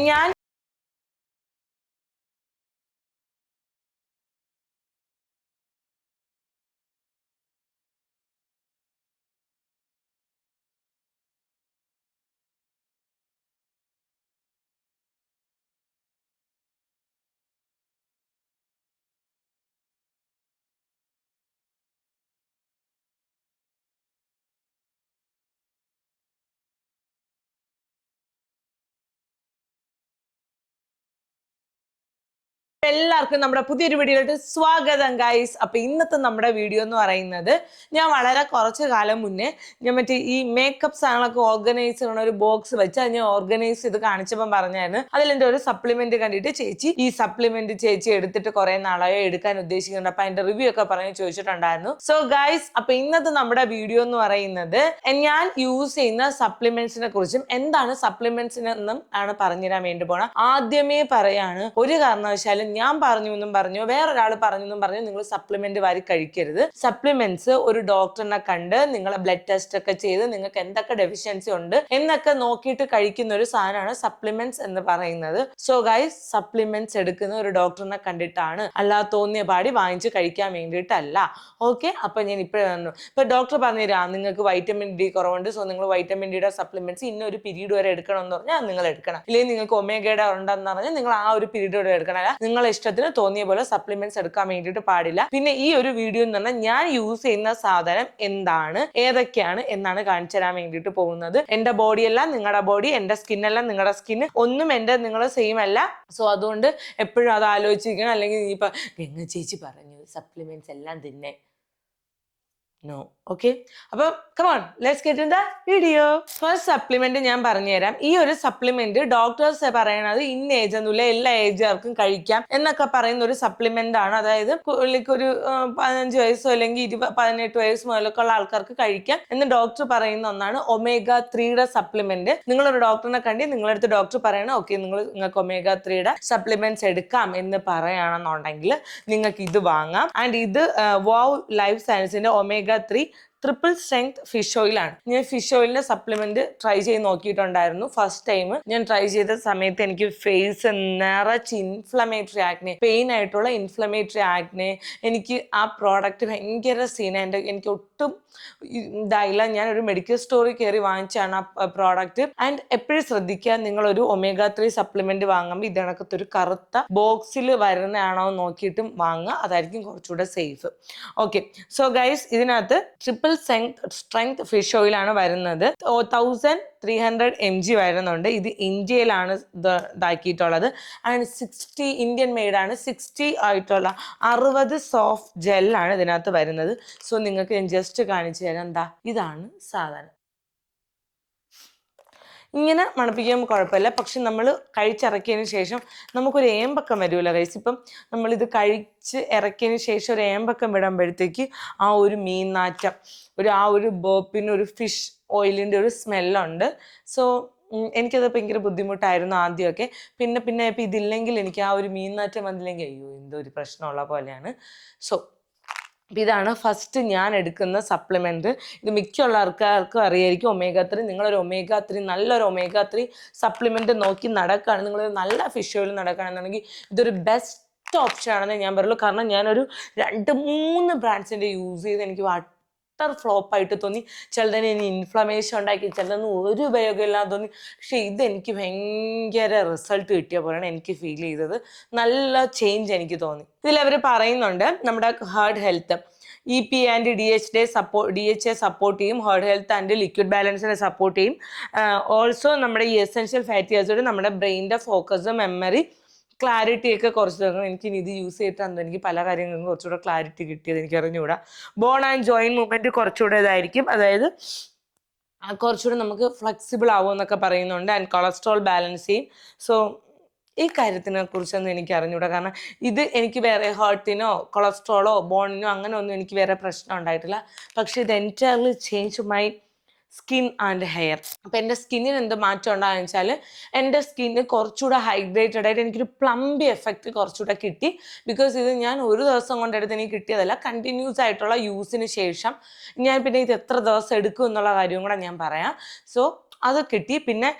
ഞാൻ എല്ലാവർക്കും നമ്മുടെ പുതിയൊരു വീഡിയോയിലോട്ട് സ്വാഗതം ഗൈസ് അപ്പൊ ഇന്നത്തെ നമ്മുടെ വീഡിയോ എന്ന് പറയുന്നത് ഞാൻ വളരെ കുറച്ച് കാലം മുന്നേ ഞാൻ മറ്റേ ഈ മേക്കപ്പ് സാധനങ്ങളൊക്കെ ഓർഗനൈസ് ചെയ്യണ ഒരു ബോക്സ് വെച്ച് അത് ഞാൻ ഓർഗനൈസ് ചെയ്ത് കാണിച്ചപ്പോൾ പറഞ്ഞായിരുന്നു. അതിലെന്റെ ഒരു സപ്ലിമെന്റ് കണ്ടിട്ട് ചേച്ചി ഈ സപ്ലിമെന്റ് ചേച്ചി എടുത്തിട്ട് കുറെ നാളായോ എടുക്കാൻ ഉദ്ദേശിക്കുന്നുണ്ട്. അപ്പൊ അതിന്റെ റിവ്യൂ ഒക്കെ പറഞ്ഞ് ചോദിച്ചിട്ടുണ്ടായിരുന്നു. സോ ഗൈസ് അപ്പൊ ഇന്നത്തെ നമ്മുടെ വീഡിയോ എന്ന് പറയുന്നത് ഞാൻ യൂസ് ചെയ്യുന്ന സപ്ലിമെന്റ്സിനെ കുറിച്ചും എന്താണ് സപ്ലിമെന്റ്സിനെന്നും ആണ് പറഞ്ഞുതരാൻ വേണ്ടി പോണം. ആദ്യമേ പറയാണ് ഒരു കാരണവശാലും ഞാൻ പറഞ്ഞു എന്നും പറഞ്ഞു വേറൊരാൾ പറഞ്ഞു എന്നും പറഞ്ഞു നിങ്ങൾ സപ്ലിമെന്റ് വാരി കഴിക്കരുത്. സപ്ലിമെന്റ്സ് ഒരു ഡോക്ടറിനെ കണ്ട് നിങ്ങളെ ബ്ലഡ് ടെസ്റ്റ് ഒക്കെ ചെയ്ത് നിങ്ങൾക്ക് എന്തൊക്കെ ഡെഫിഷ്യൻസി ഉണ്ട് എന്നൊക്കെ നോക്കിയിട്ട് കഴിക്കുന്ന ഒരു സാധനമാണ് സപ്ലിമെന്റ്സ് എന്ന് പറയുന്നത്. സോ ഗൈസ് സപ്ലിമെന്റ്സ് എടുക്കുന്ന ഒരു ഡോക്ടറിനെ കണ്ടിട്ടാണ് അല്ലാതെ തോന്നിയ പാടി വാങ്ങിച്ച് കഴിക്കാൻ വേണ്ടിയിട്ടല്ല. ഓക്കെ അപ്പൊ ഞാൻ ഇപ്പോഴേ പറഞ്ഞു. ഇപ്പൊ ഡോക്ടർ പറഞ്ഞുതരാം നിങ്ങൾക്ക് വൈറ്റമിൻ ഡി കുറവുണ്ട് സോ നിങ്ങൾ വൈറ്റമിൻ ഡിയുടെ സപ്ലിമെന്റ്സ് ഇന്ന ഒരു പീരീഡ് വരെ എടുക്കണം എന്ന് പറഞ്ഞാൽ നിങ്ങൾ എടുക്കണം. ഇല്ലെങ്കിൽ നിങ്ങൾക്ക് ഒമേഗയുടെ ഉണ്ടെന്ന് പറഞ്ഞാൽ നിങ്ങൾ ആ ഒരു പീരീഡ് വരെ എടുക്കണം. അല്ല നിങ്ങളെ ഇഷ്ടത്തിന് തോന്നിയ പോലെ സപ്ലിമെന്റ്സ് എടുക്കാൻ വേണ്ടിയിട്ട് പാടില്ല. പിന്നെ ഈ ഒരു വീഡിയോ എന്ന് പറഞ്ഞാൽ ഞാൻ യൂസ് ചെയ്യുന്ന സാധനം എന്താണ് ഏതൊക്കെയാണ് എന്നാണ് കാണിച്ചു തരാൻ വേണ്ടിയിട്ട് പോകുന്നത്. എന്റെ എല്ലാം നിങ്ങളുടെ ബോഡി എന്റെ സ്കിൻ എല്ലാം നിങ്ങളുടെ സ്കിന്ന് ഒന്നും എന്റെ നിങ്ങളെ സെയിം അല്ല. സോ അതുകൊണ്ട് എപ്പോഴും അത് ആലോചിക്കണം അല്ലെങ്കിൽ ഇനിയിപ്പോ ഗംഗ ചേച്ചി പറഞ്ഞു സപ്ലിമെന്റ്സ് എല്ലാം തിന്നെ. നോ ഓക്കെ അപ്പൊ come on let's get in the video first supplement ഞാൻ പറഞ്ഞുതരാം. ഈ ഒരു സപ്ലിമെന്റ് ഡോക്ടേഴ്സ് പറയണത് ഇന്ന ഏജ് ഒന്നുമില്ല എല്ലാ ഏജുകാർക്കും കഴിക്കാം എന്നൊക്കെ പറയുന്ന ഒരു സപ്ലിമെന്റ് ആണ്. അതായത് പുള്ളിക്ക് ഒരു പതിനഞ്ച് വയസ്സോ അല്ലെങ്കിൽ ഇരുപത് പതിനെട്ട് വയസ്സ് മുതലൊക്കെ ഉള്ള ആൾക്കാർക്ക് കഴിക്കാം എന്ന് ഡോക്ടർ പറയുന്ന ഒന്നാണ് ഒമേഗ ത്രീയുടെ സപ്ലിമെന്റ് നിങ്ങളൊരു ഡോക്ടറിനെ കണ്ടി നിങ്ങളടുത്ത് ഡോക്ടർ പറയണം ഓക്കെ നിങ്ങൾ നിങ്ങൾക്ക് ഒമേഗ ത്രീയുടെ സപ്ലിമെന്റ്സ് എടുക്കാം എന്ന് പറയുകയാണെന്നുണ്ടെങ്കിൽ നിങ്ങൾക്ക് ഇത് വാങ്ങാം. ആൻഡ് ഇത് വാവ് ലൈഫ് സയൻസിന്റെ omega three triple strength fish ഓയിലാണ് ഞാൻ ഫിഷ് ഓയിലിന്റെ സപ്ലിമെന്റ് ട്രൈ ചെയ്ത് നോക്കിയിട്ടുണ്ടായിരുന്നു. ഫസ്റ്റ് ടൈം ഞാൻ ട്രൈ ചെയ്ത സമയത്ത് എനിക്ക് ഫേസ് നിറച്ച് ഇൻഫ്ലമേറ്ററി ആക്നെ പെയിൻ ആയിട്ടുള്ള ഇൻഫ്ലമേറ്ററി ആക്നെ എനിക്ക് ആ പ്രോഡക്റ്റ് ഭയങ്കര സീന എന്റെ എനിക്ക് ഒട്ടും ഇതായില്ല. ഞാൻ ഒരു മെഡിക്കൽ സ്റ്റോറിൽ കയറി വാങ്ങിച്ചാണ് ആ പ്രോഡക്റ്റ് ആൻഡ് എപ്പോഴും ശ്രദ്ധിക്കുക നിങ്ങൾ ഒരു ഒമേഗ ത്രീ സപ്ലിമെന്റ് വാങ്ങുമ്പോൾ ഇതിനകത്ത് ഒരു കറുത്ത ബോക്സിൽ വരുന്നതാണോ നോക്കിയിട്ടും വാങ്ങുക. അതായിരിക്കും കുറച്ചുകൂടെ സേഫ് ഓക്കെ സോ ഗൈസ് ഇതിനകത്ത് ട്രിപ്പിൾ സ്ട്രെങ്ത് സ്ട്രെങ്ത് ഫിഷ് ഓയിലാണ് വരുന്നത്. Thousand three hundred M G വരുന്നുണ്ട്. ഇത് ഇന്ത്യയിലാണ് ഇത് ഇതാക്കിയിട്ടുള്ളത്. ആൻഡ് സിക്സ്റ്റി ഇന്ത്യൻ മെയ്ഡാണ് സിക്സ്റ്റി ആയിട്ടുള്ള അറുപത് സോഫ്റ്റ് ജെല്ലാണ് ഇതിനകത്ത് വരുന്നത്. സോ നിങ്ങൾക്ക് ഞാൻ ജസ്റ്റ് കാണിച്ചു തരാം. എന്താ ഇതാണ് സാധനം. ഇങ്ങനെ മണപ്പിക്കുമ്പോൾ കുഴപ്പമില്ല. പക്ഷെ നമ്മൾ കഴിച്ചിറക്കിയതിന് ശേഷം നമുക്കൊരു ഏമ്പക്കം വരുമല്ലോ കൈസ് ഇപ്പം നമ്മളിത് കഴിച്ച് ഇറക്കിയതിന് ശേഷം ഒരു ഏമ്പക്കം വിടുമ്പോഴത്തേക്ക് ആ ഒരു മീൻ നാറ്റം ഒരു ആ ഒരു ബോപ്പിന് ഒരു ഫിഷ് ഓയിലിന്റെ ഒരു സ്മെല്ലുണ്ട് സോ എനിക്കത് ഭയങ്കര ബുദ്ധിമുട്ടായിരുന്നു ആദ്യമൊക്കെ. പിന്നെ പിന്നെ ഇപ്പം ഇതില്ലെങ്കിൽ എനിക്ക് ആ ഒരു മീൻ നാറ്റം വന്നില്ലെങ്കിൽ അയ്യോ എന്തോ ഒരു പ്രശ്നമുള്ള പോലെയാണ്. സോ അപ്പം ഇതാണ് ഫസ്റ്റ് ഞാൻ എടുക്കുന്ന സപ്ലിമെന്റ് ഇത് മിക്കുള്ള ആൾക്കാർക്കും അറിയായിരിക്കും. ഒമേഗ ത്രീ നിങ്ങളൊരു ഒമേഗ ത്രീ നല്ലൊരു ഒമേഗ ത്രീ സപ്ലിമെന്റ് നോക്കി നടക്കുകയാണ് നിങ്ങളൊരു നല്ല ഫിഷ് ഓയിൽ നടക്കുകയാണെന്നുണ്ടെങ്കിൽ ഇതൊരു ബെസ്റ്റ് ഓപ്ഷൻ ആണെന്ന് ഞാൻ പറയുള്ളൂ. കാരണം ഞാനൊരു രണ്ട് മൂന്ന് ബ്രാൻഡ്സിന്റെ യൂസ് ചെയ്ത് എനിക്ക് വട്ടർ ഫ്ലോപ്പ് ആയിട്ട് തോന്നി. ചിലതിന് ഇനി ഇൻഫ്ലമേഷൻ ഉണ്ടാക്കി ചിലതൊന്നും ഒരു ഉപയോഗമില്ലാതെ തോന്നി. പക്ഷെ ഇത് എനിക്ക് ഭയങ്കര റിസൾട്ട് കിട്ടിയ പോലെയാണ് എനിക്ക് ഫീൽ ചെയ്തത്. നല്ല ചേഞ്ച് എനിക്ക് തോന്നി. ഇതിൽ അവർ പറയുന്നുണ്ട് നമ്മുടെ heart health E P and D H ഡെ സപ്പോ ഡി എച്ച് എ സപ്പോർട്ട് ചെയ്യും. ഹാർട്ട് ഹെൽത്ത് ആൻഡ് ലിക്വിഡ് ബാലൻസിനെ സപ്പോർട്ട് ചെയ്യും. ഓൾസോ നമ്മുടെ ഈ എസെൻഷ്യൽ ഫാറ്റി ആസിഡ് നമ്മുടെ ബ്രെയിനിന്റെ ഫോക്കസ് മെമ്മറി ക്ലാരിറ്റി ഒക്കെ കുറച്ച് തന്നു. എനിക്ക് ഇനി ഇത് യൂസ് ചെയ്ത് തന്നു. എനിക്ക് പല കാര്യങ്ങൾക്കും കുറച്ചുകൂടെ ക്ലാരിറ്റി കിട്ടിയത് എനിക്ക് അറിഞ്ഞുകൂടാ. ബോൺ ആൻഡ് ജോയിൻ മൂവ്മെന്റ് കുറച്ചുകൂടെ ഇതായിരിക്കും. അതായത് കുറച്ചുകൂടെ നമുക്ക് ഫ്ലെക്സിബിൾ ആവും എന്നൊക്കെ പറയുന്നുണ്ട്. ആൻഡ് കൊളസ്ട്രോൾ ബാലൻസ് ചെയ്യും. സോ ഈ കാര്യത്തിനെ കുറിച്ചൊന്നും എനിക്ക് അറിഞ്ഞൂടാ കാരണം ഇത് എനിക്ക് വേറെ ഹാർട്ടിനോ കൊളസ്ട്രോളോ ബോണിനോ അങ്ങനെ ഒന്നും എനിക്ക് വേറെ പ്രശ്നം ഉണ്ടായിട്ടില്ല. പക്ഷെ ഇത് entirely change my skin and hair. അപ്പം എന്റെ സ്കിന്നിന് എന്ത് മാറ്റം ഉണ്ടാകുന്ന വെച്ചാൽ എന്റെ സ്കിന്ന് കുറച്ചുകൂടെ ഹൈഡ്രേറ്റഡ് ആയിട്ട് എനിക്കൊരു പ്ലംബി എഫക്റ്റ് കുറച്ചുകൂടെ കിട്ടി. ബിക്കോസ് ഇത് ഞാൻ ഒരു ദിവസം കൊണ്ടെടുത്ത് എനിക്ക് കിട്ടിയതല്ല കണ്ടിന്യൂസ് ആയിട്ടുള്ള യൂസിന് ശേഷം ഞാൻ പിന്നെ ഇത് എത്ര ദിവസം എടുക്കും എന്നുള്ള കാര്യവും കൂടെ ഞാൻ പറയാം. സോ അത് കിട്ടി. പിന്നെ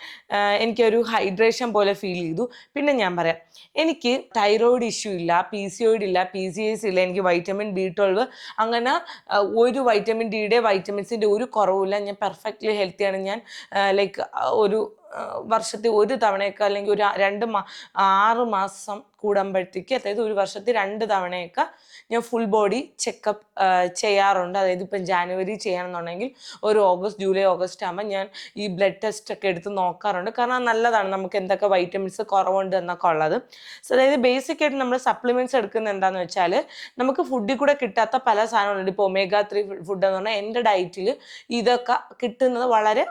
എനിക്കൊരു ഹൈഡ്രേഷൻ പോലെ ഫീൽ ചെയ്തു. പിന്നെ ഞാൻ പറയാം എനിക്ക് തൈറോയിഡ് ഇഷ്യൂ ഇല്ല പി സി ഒയിഡ് ഇല്ല പി സി എസ് ഇല്ല എനിക്ക് വൈറ്റമിൻ ബി ട്വൽവ് അങ്ങനെ ഒരു വൈറ്റമിൻ ഡിയുടെ വൈറ്റമിൻസിന്റെ ഒരു കുറവുമില്ല. ഞാൻ പെർഫെക്റ്റ്ലി ഹെൽത്തിയാണ് ഞാൻ ലൈക്ക് ഒരു വർഷത്തിൽ ഒരു തവണയൊക്കെ അല്ലെങ്കിൽ ഒരു രണ്ട് മാ ആറ് മാസം കൂടുമ്പോഴത്തേക്ക് അതായത് ഒരു വർഷത്തിൽ രണ്ട് തവണയൊക്കെ ഞാൻ ഫുൾ ബോഡി ചെക്കപ്പ് ചെയ്യാറുണ്ട്. അതായത് ഇപ്പം ജാനുവരി ചെയ്യണമെന്നുണ്ടെങ്കിൽ ഒരു ഓഗസ്റ്റ് ജൂലൈ ഓഗസ്റ്റ് ആകുമ്പോൾ ഞാൻ ഈ ബ്ലഡ് ടെസ്റ്റ് ഒക്കെ എടുത്ത് നോക്കാറുണ്ട്. കാരണം നല്ലതാണ്. നമുക്ക് എന്തൊക്കെ വൈറ്റമിൻസ് കുറവുണ്ട് എന്നൊക്കെ ഉള്ളത്. സോ അതായത് ബേസിക് ആയിട്ട് നമ്മൾ സപ്ലിമെന്റ്സ് എടുക്കുന്നത് എന്താണെന്ന് വെച്ചാൽ നമുക്ക് ഫുഡിൽ കൂടെ കിട്ടാത്ത പല സാധനങ്ങളുണ്ട്. ഇപ്പോൾ ഒമേഗ ത്രീ ഫുഡ് എന്ന് പറഞ്ഞാൽ എന്റെ ഡയറ്റിൽ ഇതൊക്കെ കിട്ടുന്നത് വളരെ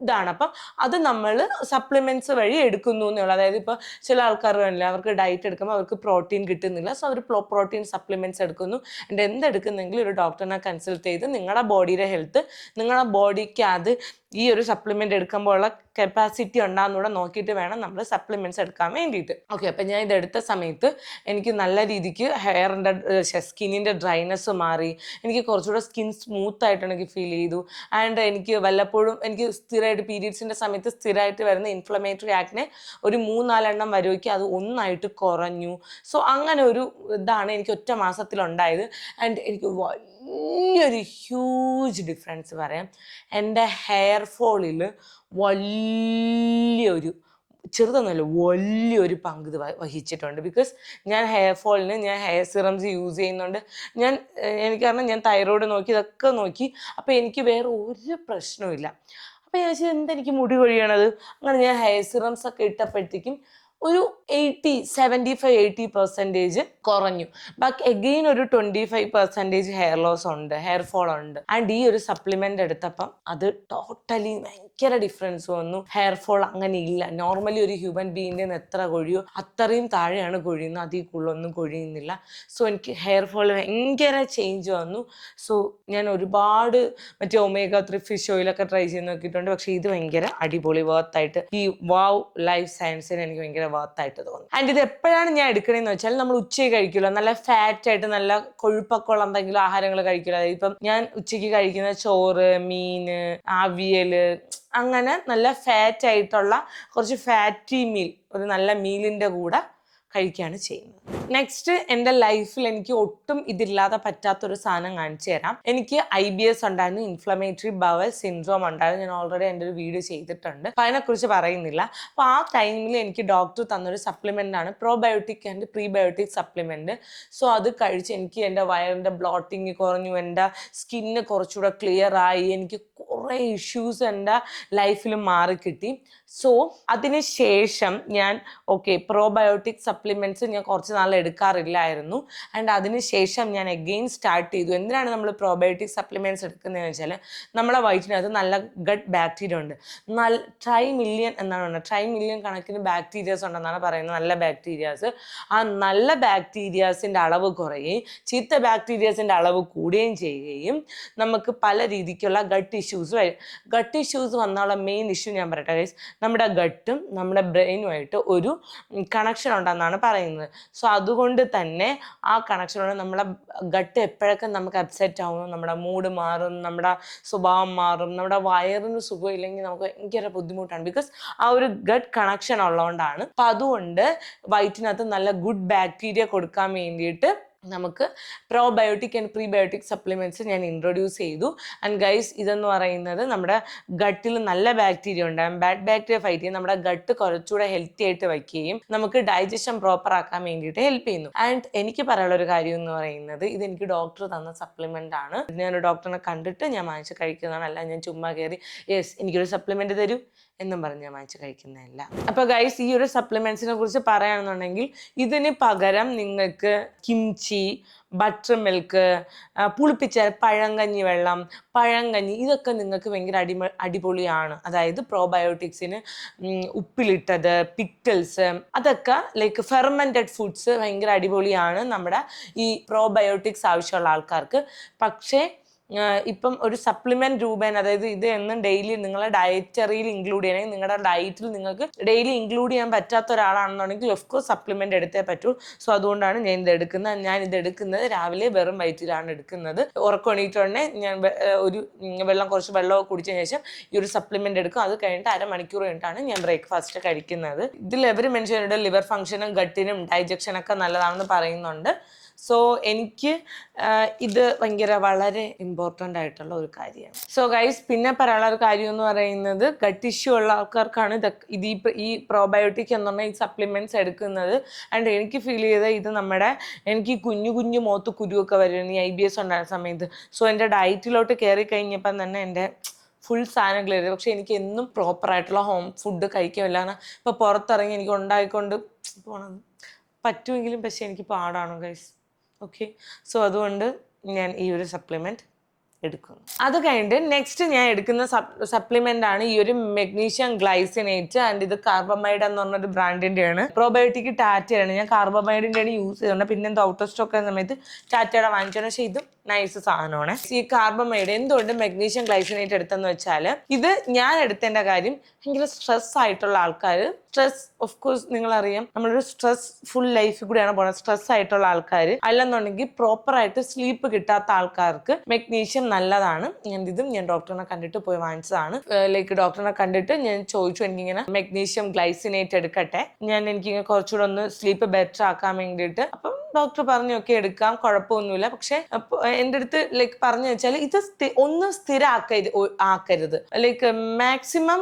ഇതാണ്. അപ്പം അത് നമ്മൾ സപ്ലിമെന്റ്സ് വഴി എടുക്കുന്നു എന്നുള്ളത്. അതായത് ഇപ്പോൾ ചില ആൾക്കാർ വേണമല്ലോ അവർക്ക് ഡയറ്റ് എടുക്കുമ്പോൾ അവർക്ക് പ്രോട്ടീൻ കിട്ടുന്നില്ല. സോ അവർ പ്രോട്ടീൻ സപ്ലിമെന്റ്സ് എടുക്കുന്നു. എന്റെ എന്ത് എടുക്കുന്നെങ്കിലും ഒരു ഡോക്ടറിനെ കൺസൾട്ട് ചെയ്ത് നിങ്ങളുടെ ബോഡിയുടെ ഹെൽത്ത് നിങ്ങളുടെ ബോഡിക്ക് അത് ഈ ഒരു സപ്ലിമെന്റ് എടുക്കുമ്പോഴുള്ള കപ്പാസിറ്റി ഉണ്ടാകുന്നൂടെ നോക്കിയിട്ട് വേണം നമ്മൾ സപ്ലിമെന്റ്സ് എടുക്കാൻ വേണ്ടിയിട്ട്. ഓക്കെ അപ്പം ഞാൻ ഇതെടുത്ത സമയത്ത് എനിക്ക് നല്ല രീതിക്ക് ഹെയറിന്റെ സ്കിന്നിന്റെ ഡ്രൈനെസ് മാറി. എനിക്ക് കുറച്ചുകൂടെ സ്കിൻ സ്മൂത്ത് ആയിട്ട് എനിക്ക് ഫീൽ ചെയ്തു. ആൻഡ് എനിക്ക് വല്ലപ്പോഴും എനിക്ക് സ്ഥിരമായിട്ട് പീരീഡ്സിന്റെ സമയത്ത് സ്ഥിരമായിട്ട് വരുന്ന ഇൻഫ്ലമേറ്ററി ആക്നെ ഒരു മൂന്നാലെണ്ണം വരുമെങ്കിൽ അത് ഒന്നായിട്ട് കുറഞ്ഞു. സോ അങ്ങനെ ഒരു ഇതാണ് എനിക്ക് ഒറ്റ മാസത്തിലുണ്ടായത്. ആൻഡ് എനിക്ക് വലിയൊരു ഹ്യൂജ് ഡിഫറൻസ് പറയാം. എന്റെ ഹെയർ ഫോളിൽ വലിയൊരു ചെറുതൊന്നുമല്ല വലിയൊരു പങ്ക് ഇത് വഹിച്ചിട്ടുണ്ട്. ബിക്കോസ് ഞാൻ ഹെയർ ഫോളിന് ഞാൻ ഹെയർ സിറംസ് യൂസ് ചെയ്യുന്നുണ്ട്. ഞാൻ എനിക്ക് കാരണം ഞാൻ തൈറോയ്ഡ് നോക്കി ഇതൊക്കെ നോക്കി അപ്പോൾ എനിക്ക് വേറെ ഒരു പ്രശ്നവും ഇല്ല. അപ്പോൾ ഞാൻ വെച്ചാൽ എന്താ എനിക്ക് മുടി കൊഴിയണത്? അങ്ങനെ ഞാൻ ഹെയർ സിറംസ് ഒക്കെ ഇട്ടപ്പോഴത്തേക്കും ഒരു eighty seventy five eighty percentage കുറഞ്ഞു. ബാക്കി എഗെയിൻ ഒരു twenty five percentage hair loss ഉണ്ട് ഹെയർ ഫോൾ ഉണ്ട്. ആൻഡ് ഈ ഒരു സപ്ലിമെന്റ് എടുത്തപ്പം അത് ടോട്ടലി ഭയങ്കര ഡിഫറൻസ് വന്നു. ഹെയർ ഫോൾ അങ്ങനെ ഇല്ല. നോർമലി ഒരു ഹ്യൂമൻ ബീയിന്റെ എത്ര കൊഴിയോ അത്രയും താഴെയാണ് കൊഴിയുന്നത്. അതിൽ കൂടുതലൊന്നും കൊഴിയുന്നില്ല. സോ എനിക്ക് ഹെയർ ഫോൾ ഭയങ്കര ചേഞ്ച് വന്നു. സോ ഞാൻ ഒരുപാട് മറ്റേ ഒമേഗ ത്രീ ഫിഷ് ഓയിലൊക്കെ ട്രൈ ചെയ്ത് നോക്കിയിട്ടുണ്ട്. പക്ഷേ ഇത് ഭയങ്കര അടിപൊളി വർത്തായിട്ട് ഈ വാവ് ലൈഫ് സയൻസിന് എനിക്ക് ഭയങ്കര വർത്തായിട്ട് തോന്നി ആൻഡ് ഇത് എപ്പോഴാണ് ഞാൻ എടുക്കണേന്ന് വെച്ചാൽ നമ്മൾ ഉച്ചയ്ക്ക് കഴിക്കില്ല നല്ല ഫാറ്റ് ആയിട്ട് നല്ല കൊഴുപ്പൊക്കെ ഉള്ള എന്തെങ്കിലും ആഹാരങ്ങൾ കഴിക്കില്ല അതായത് ഇപ്പം ഞാൻ ഉച്ചയ്ക്ക് കഴിക്കുന്ന ചോറ് മീന് അവിയൽ അങ്ങനെ നല്ല ഫാറ്റ് ആയിട്ടുള്ള കുറച്ച് ഫാറ്റി മീൽ ഒരു നല്ല മീലിന്റെ കൂടെ കഴിക്കുകയാണ് ചെയ്യുന്നത്. നെക്സ്റ്റ് എന്റെ ലൈഫിൽ എനിക്ക് ഒട്ടും ഇതില്ലാതെ പറ്റാത്തൊരു സാധനം കാണിച്ചു തരാം. എനിക്ക് ഐ ബി എസ് ഉണ്ടായിരുന്നു ഇൻഫ്ലമേറ്ററി ബവൽ സിൻഡ്രോം ഉണ്ടായിരുന്നു. ഞാൻ ഓൾറെഡി എന്റെ ഒരു വീഡിയോ ചെയ്തിട്ടുണ്ട്. അപ്പം അതിനെക്കുറിച്ച് പറയുന്നില്ല. അപ്പോൾ ആ ടൈമിൽ എനിക്ക് ഡോക്ടർ തന്നൊരു സപ്ലിമെന്റ് ആണ്. Probiotic and prebiotic supplement so അത് കഴിച്ച് എനിക്ക് എന്റെ വയറിന്റെ ബ്ലോട്ടിങ് കുറഞ്ഞു എന്റെ സ്കിന്ന് കുറച്ചുകൂടെ ക്ലിയർ ആയി എനിക്ക് കുറേ ഇഷ്യൂസ് എന്റെ ലൈഫിൽ മാറിക്കിട്ടി. സോ അതിന് ശേഷം ഞാൻ ഓക്കെ പ്രോബയോട്ടിക് സപ്ലിമെന്റ്സ് ഞാൻ കുറച്ച് നാൾ എടുക്കാറില്ലായിരുന്നു. ആൻഡ് അതിന് ശേഷം ഞാൻ അഗെയിൻ സ്റ്റാർട്ട് ചെയ്തു. എന്തിനാണ് നമ്മൾ പ്രോബയോട്ടിക് സപ്ലിമെന്റ്സ് എടുക്കുന്നതെന്ന് വെച്ചാൽ നമ്മുടെ വയറ്റിനകത്ത് നല്ല ഗട്ട് ബാക്ടീരിയ ഉണ്ട്. നല്ല ട്രൈ മില്യൺ എന്നാണ് പറയുന്നത് ട്രൈ മില്യൺ കണക്കിന് ബാക്ടീരിയാസ് ഉണ്ടെന്നാണ് പറയുന്നത്. നല്ല ബാക്ടീരിയാസ് ആ നല്ല ബാക്ടീരിയാസിന്റെ അളവ് കുറയുകയും ചീത്ത ബാക്ടീരിയാസിന്റെ അളവ് കൂടുകയും ചെയ്യുകയും നമുക്ക് പല രീതിക്കുള്ള ഗട്ട് ഇഷ്യൂസ് വരും ഗട്ട് ഇഷ്യൂസ് വന്നുള്ള മെയിൻ ഇഷ്യൂ ഞാൻ പറയട്ടെ നമ്മുടെ ഗട്ടും നമ്മുടെ ബ്രെയിനുമായിട്ട് ഒരു കണക്ഷൻ ഉണ്ടെന്നാണ് പറയുന്നത്. സോ അതുകൊണ്ട് തന്നെ ആ കണക്ഷനോട് നമ്മളെ ഗട്ട് എപ്പോഴൊക്കെ നമുക്ക് അപ്സെറ്റ് ആവുന്നു നമ്മുടെ മൂഡ് മാറും നമ്മുടെ സ്വഭാവം മാറും നമ്മുടെ വയറിന് സുഖമില്ലെങ്കിൽ നമുക്ക് ഭയങ്കര ബുദ്ധിമുട്ടാണ്. ബിക്കോസ് ആ ഒരു ഗട്ട് കണക്ഷൻ ഉള്ളതുകൊണ്ടാണ്. അപ്പം അതുകൊണ്ട് വയറ്റിനകത്ത് നല്ല ഗുഡ് ബാക്ടീരിയ കൊടുക്കാൻ വേണ്ടിയിട്ട് നമുക്ക് പ്രോബയോട്ടിക് ആൻഡ് പ്രീബയോട്ടിക് സപ്ലിമെന്റ്സ് ഞാൻ ഇൻട്രൊഡ്യൂസ് ചെയ്തു. ആൻഡ് ഗൈസ് ഇതെന്ന് പറയുന്നത് നമ്മുടെ ഗട്ടിൽ നല്ല ബാക്ടീരിയ ഉണ്ടാകും ബാഡ് ബാക്ടീരിയ ഫൈറ്റ് ചെയ്യും. നമ്മുടെ ഗട്ട് കുറച്ചുകൂടെ ഹെൽത്തി ആയിട്ട് വയ്ക്കുകയും നമുക്ക് ഡൈജഷൻ പ്രോപ്പർ ആക്കാൻ വേണ്ടിയിട്ട് ഹെൽപ്പ് ചെയ്യുന്നു. ആൻഡ് എനിക്ക് പറയാനുള്ള ഒരു കാര്യം എന്ന് പറയുന്നത് ഇത് എനിക്ക് ഡോക്ടർ തന്ന സപ്ലിമെന്റ് ആണ്. ഞാൻ ഡോക്ടറിനെ കണ്ടിട്ട് ഞാൻ വാങ്ങിച്ച് കഴിക്കുന്നതാണ്. അല്ല ഞാൻ ചുമ്മാ കയറി യെസ് എനിക്കൊരു സപ്ലിമെന്റ് തരൂ. എന്നും പറഞ്ഞ് ഞാൻ വാങ്ങിച്ച് കഴിക്കുന്നതല്ല. അപ്പോൾ ഗൈസ് ഈ ഒരു സപ്ലിമെന്റ്സിനെ കുറിച്ച് പറയുകയാണെന്നുണ്ടെങ്കിൽ ഇതിന് പകരം നിങ്ങൾക്ക് കിംച്ചി ബട്ടർ മിൽക്ക് പുളിപ്പിച്ച പഴങ്കഞ്ഞി വെള്ളം പഴങ്കഞ്ഞി ഇതൊക്കെ നിങ്ങൾക്ക് ഭയങ്കര അടിമ അടിപൊളിയാണ്. അതായത് പ്രോബയോട്ടിക്സിന് ഉപ്പിലിട്ടത് പിക്കിൾസ് അതൊക്കെ ലൈക്ക് ഫെർമെന്റഡ് ഫുഡ്സ് ഭയങ്കര അടിപൊളിയാണ് നമ്മുടെ ഈ പ്രോബയോട്ടിക്സ് ആവശ്യമുള്ള ആൾക്കാർക്ക്. പക്ഷേ ഇപ്പം ഒരു സപ്ലിമെന്റ് രൂപേണ അതായത് ഇത് എന്നും ഡെയിലി നിങ്ങളുടെ ഡയറ്ററിയിൽ ഇൻക്ലൂഡ് ചെയ്യണമെങ്കിൽ നിങ്ങളുടെ ഡയറ്റിൽ നിങ്ങൾക്ക് ഡെയിലി ഇൻക്ലൂഡ് ചെയ്യാൻ പറ്റാത്ത ഒരാളാണെന്നുണ്ടെങ്കിൽ ഓഫ് കോഴ്സ് സപ്ലിമെന്റ് എടുത്തേ പറ്റൂ. സോ അതുകൊണ്ടാണ് ഞാൻ ഇത് എടുക്കുന്നത് ഞാൻ ഇത് എടുക്കുന്നത് രാവിലെ വെറും വയറ്റിലാണ് എടുക്കുന്നത്. ഉറക്കം ഞാൻ ഒരു വെള്ളം കുറച്ച് വെള്ളമൊക്കെ കുടിച്ചതിന് ശേഷം ഈ ഒരു സപ്ലിമെന്റ് എടുക്കും. അത് കഴിഞ്ഞിട്ട് അരമണിക്കൂർ കഴിഞ്ഞിട്ടാണ് ഞാൻ ബ്രേക്ക്ഫാസ്റ്റ് കഴിക്കുന്നത്. ഇതിൽ എവർ മെൻഷൻ ലിവർ ഫംഗ്ഷനും ഗട്ടിനും ഡൈജക്ഷനൊക്കെ നല്ലതാണെന്ന് പറയുന്നുണ്ട്. സോ എനിക്ക് ഇത് ഭയങ്കര വളരെ ഇമ്പോർട്ടന്റ് ആയിട്ടുള്ള ഒരു കാര്യമാണ്. സോ ഗൈസ് പിന്നെ പറയാനുള്ള ഒരു കാര്യം എന്ന് പറയുന്നത് ഗട്ട് ഇഷ്യൂ ഉള്ള ആൾക്കാർക്കാണ് ഇത് ഇത് ഈ പ്രോബയോട്ടിക് എന്ന് പറഞ്ഞാൽ ഈ സപ്ലിമെന്റ്സ് എടുക്കുന്നത്. ആൻഡ് എനിക്ക് ഫീൽ ചെയ്ത ഇത് നമ്മുടെ എനിക്ക് കുഞ്ഞു കുഞ്ഞു മോത്ത് കുരുവൊക്കെ വരുന്നു ഈ ഐ ബി എസ് ഉണ്ടായ സമയത്ത്. സോ എന്റെ ഡയറ്റിലോട്ട് കയറി കഴിഞ്ഞപ്പം തന്നെ എന്റെ ഫുൾ സാധനം ക്ലിയർ ചെയ്തു പക്ഷെ എനിക്ക് എന്നും പ്രോപ്പർ ആയിട്ടുള്ള ഹോം ഫുഡ് കഴിക്കാമില്ല കാരണം ഇപ്പോൾ പുറത്തിറങ്ങി എനിക്ക് ഉണ്ടായിക്കൊണ്ട് പോണത് പറ്റുമെങ്കിലും പക്ഷേ എനിക്ക് പാടാണ് ഗൈസ് ഓക്കെ സോ അതുകൊണ്ട് ഞാൻ ഈ ഒരു സപ്ലിമെന്റ് എടുക്കുന്നു. അത് കഴിഞ്ഞിട്ട് നെക്സ്റ്റ് ഞാൻ എടുക്കുന്ന സപ്ലിമെന്റ് ആണ് ഈ ഒരു മെഗ്നീഷ്യം ഗ്ലൈസിനേറ്റ് ആൻഡ് ഇത് കാർബമൈഡ് എന്ന് പറഞ്ഞൊരു ബ്രാൻഡിന്റെ ആണ് പ്രോബയോട്ടിക് ടാറ്റയാണ്. ഞാൻ കാർബമൈഡിന്റെ ആണ് യൂസ് ചെയ്യുന്നത്. പിന്നെ ഔട്ട് ഓഫ് സ്റ്റോക്ക് സമയത്ത് ടാറ്റയുടെ വാങ്ങിച്ചാണ് പക്ഷേ ഇതും നൈസ് സാധനമാണ്. ഈ കാർബമൈഡ് എന്തുകൊണ്ട് മെഗ്നീഷ്യം ഗ്ലൈസിനേറ്റ് എടുത്തെന്ന് വെച്ചാൽ ഇത് ഞാൻ എടുത്തതിന്റെ കാര്യം ഭയങ്കര സ്ട്രെസ് ആയിട്ടുള്ള ആൾക്കാർ സ്ട്രെസ് ഓഫ് കോഴ്സ് നിങ്ങൾ അറിയാം നമ്മളൊരു സ്ട്രെസ് ഫുൾ ലൈഫിൽ കൂടിയാണ് പോകുന്നത് സ്ട്രെസ് ആയിട്ടുള്ള ആൾക്കാർ അല്ലെന്നുണ്ടെങ്കിൽ പ്രോപ്പർ ആയിട്ട് സ്ലീപ്പ് കിട്ടാത്ത ആൾക്കാർക്ക് മെഗ്നീഷ്യം നല്ലതാണ്. ഞാൻ ഇതും ഞാൻ ഡോക്ടറിനെ കണ്ടിട്ട് പോയി വാങ്ങിച്ചതാണ്. ലൈക്ക് ഡോക്ടറിനെ കണ്ടിട്ട് ഞാൻ ചോദിച്ചു എനിക്കിങ്ങനെ മെഗ്നീഷ്യം ഗ്ലൈസിനേറ്റ് എടുക്കട്ടെ? ഞാൻ എനിക്കിങ്ങനെ കുറച്ചുകൂടെ ഒന്ന് സ്ലീപ്പ് ബെറ്റർ ആക്കാൻ വേണ്ടിയിട്ട്. അപ്പം ഡോക്ടർ പറഞ്ഞു ഒക്കെ എടുക്കാം കുഴപ്പമൊന്നുമില്ല. പക്ഷെ എന്റെ അടുത്ത് ലൈക്ക് പറഞ്ഞു വെച്ചാൽ ഇത് ഒന്ന് ഒന്നും സ്ഥിരമാക്കരുത് ആക്കരുത്. ലൈക്ക് മാക്സിമം